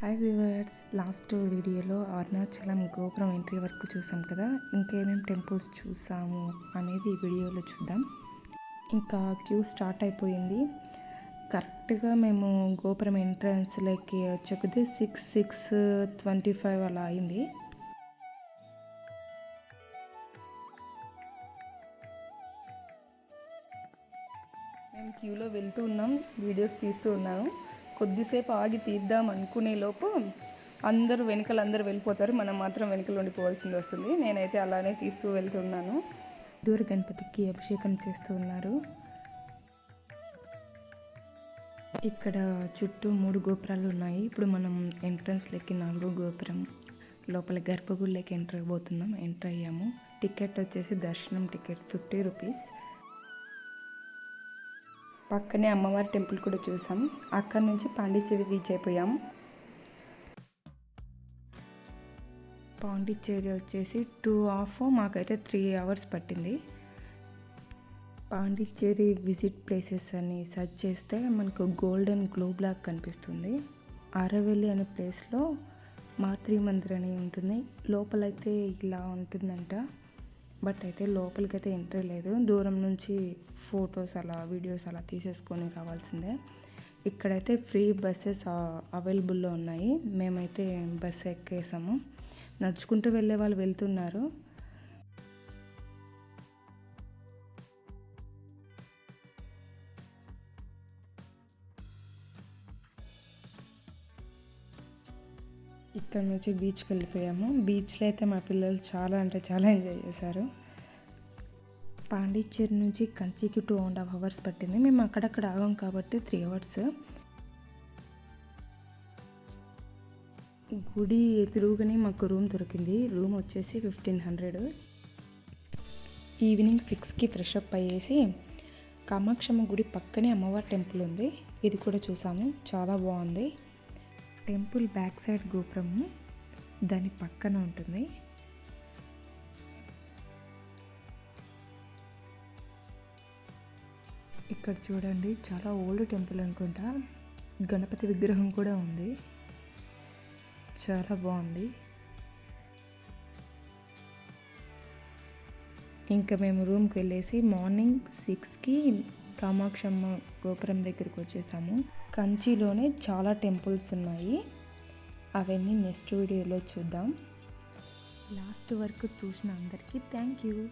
Hi viewers last వీడియోలో అరుణాచలం గోపురం entry వరకు చూసాం కదా. ఇంకేమేం టెంపుల్స్ చూసాము అనేది ఈ వీడియోలో చూద్దాం. ఇంకా క్యూ స్టార్ట్ అయిపోయింది. కరెక్ట్గా మేము గోపురం ఎంట్రన్స్లోకి వచ్చేకొద్ది సిక్స్ సిక్స్ ట్వంటీ ఫైవ్ అలా అయింది. మేము క్యూలో వెళ్తూ ఉన్నాం వీడియోస్ తీస్తూ ఉన్నాను కొద్దిసేపు ఆగి తీద్దాం అనుకునే లోపు అందరూ వెనకలు అందరూ వెళ్ళిపోతారు. మనం మాత్రం వెనకలు ఉండిపోవాల్సింది వస్తుంది. నేనైతే అలానే తీస్తూ వెళ్తున్నాను. దూర గణపతికి అభిషేకం చేస్తూ ఉన్నారు. ఇక్కడ చుట్టూ మూడు గోపురాలు ఉన్నాయి. ఇప్పుడు మనం ఎంట్రన్స్లోకి నాలుగో గోపురం లోపల గర్భగుడిలోకి ఎంటర్ అయిపోతున్నాం ఎంటర్ అయ్యాము. టికెట్ వచ్చేసి దర్శనం టికెట్ ఫిఫ్టీ రూపీస్ పక్కనే అమ్మవారి టెంపుల్ కూడా చూసాం. అక్కడ నుంచి పాండిచ్చేరి రీచ్ అయిపోయాం. పాండిచ్చేరి వచ్చేసి టూ హాఫ్ మాకైతే త్రీ అవర్స్ పట్టింది. పాండిచ్చేరి విజిట్ ప్లేసెస్ అని సెర్చ్ చేస్తే మనకు గోల్డెన్ గ్లోబ్ లాగా కనిపిస్తుంది. అరవెల్లి అనే ప్లేస్లో మాతృ మందిర్ అని ఉంటుంది. లోపలైతే ఇలా ఉంటుందంట. బట్ అయితే లోపలికైతే ఎంట్రీ లేదు. దూరం నుంచి ఫొటోస్ అలా వీడియోస్ అలా తీసేసుకొని రావాల్సిందే. ఇక్కడైతే ఫ్రీ బస్సెస్ అవైలబుల్లో ఉన్నాయి. మేమైతే బస్ ఎక్కేసాము. నడుచుకుంటూ వెళ్ళే వాళ్ళు వెళ్తున్నారు. ఇక్కడ నుంచి బీచ్కి వెళ్ళిపోయాము. బీచ్లో అయితే మా పిల్లలు చాలా అంటే చాలా ఎంజాయ్ చేశారు. పాండిచ్చేరి నుంచి కంచికి టూ అండ్ హాఫ్ అవర్స్ పట్టింది. మేము అక్కడక్కడ ఆగాం కాబట్టి త్రీ అవర్స్. గుడి ఎదురుగానే మాకు రూమ్ దొరికింది. రూమ్ వచ్చేసి ఫిఫ్టీన్ హండ్రెడ్. ఈవినింగ్ సిక్స్కి ఫ్రెష్ అప్ అయ్యేసి కామాక్షమ్మ గుడి పక్కనే అమ్మవారి టెంపుల్ ఉంది. ఇది కూడా చూసాము. చాలా బాగుంది. టెంపుల్ బ్యాక్ సైడ్ గోపురము దాని పక్కన ఉంటుంది. ఇక్కడ చూడండి చాలా ఓల్డ్ టెంపుల్ అనుకుంటా. గణపతి విగ్రహం కూడా ఉంది. చాలా బాగుంది. ఇంకా మేము రూమ్కి వెళ్ళేసి మార్నింగ్ సిక్స్కి కామాక్షమ్మ గోపురం దగ్గరికి వచ్చేసాము. కంచిలోనే చాలా టెంపుల్స్ ఉన్నాయి. అవన్నీ నెక్స్ట్ వీడియోలో చూద్దాం. లాస్ట్ వరకు చూసిన అందరికీ థ్యాంక్ యూ.